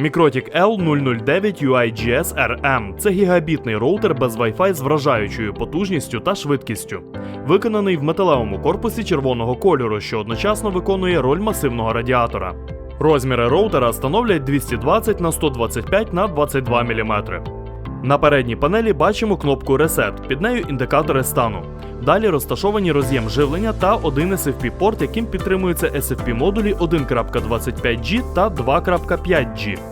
Mikrotik L009 UIGS RM – це гігабітний роутер без Wi-Fi з вражаючою потужністю та швидкістю. Виконаний в металевому корпусі червоного кольору, що одночасно виконує роль масивного радіатора. Розміри роутера становлять 220 на 125 на 22 мм. На передній панелі бачимо кнопку Reset, під нею індикатори стану. Далі розташовані роз'єм живлення та один SFP-порт, яким підтримуються SFP-модулі 1.25G та 2.5G.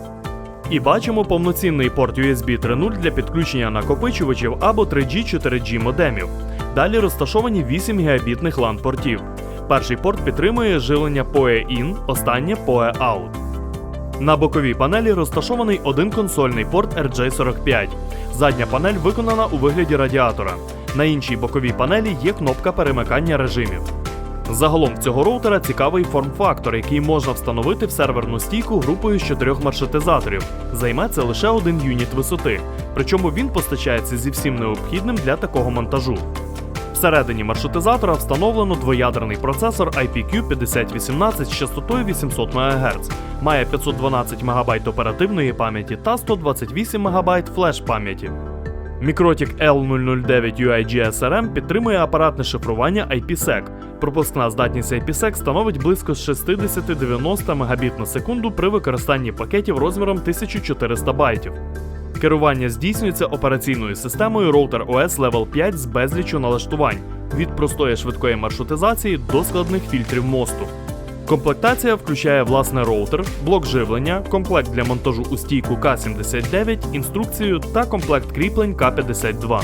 І бачимо повноцінний порт USB 3.0 для підключення накопичувачів або 3G 4G модемів. Далі розташовані 8 гігабітних LAN портів. Перший порт підтримує живлення PoE IN, останнє PoE Out. На боковій панелі розташований один консольний порт RJ45. Задня панель виконана у вигляді радіатора. На іншій боковій панелі є кнопка перемикання режимів. Загалом цього роутера цікавий форм-фактор, який можна встановити в серверну стійку групою з чотирьох маршрутизаторів. Займе це лише один юніт висоти, причому він постачається зі всім необхідним для такого монтажу. Всередині маршрутизатора встановлено двоядерний процесор IPQ 5018 з частотою 800 МГц, має 512 МБ оперативної пам'яті та 128 МБ флеш пам'яті. Mikrotik L009 UIGS RM підтримує апаратне шифрування IPsec. Пропускна здатність IPsec становить близько 60-90 Мбіт на секунду при використанні пакетів розміром 1400 байтів. Керування здійснюється операційною системою Router OS Level 5 з безліччю налаштувань від простої швидкої маршрутизації до складних фільтрів мосту. Комплектація включає власне роутер, блок живлення, комплект для монтажу у стійку К79, інструкцію та комплект кріплень К52.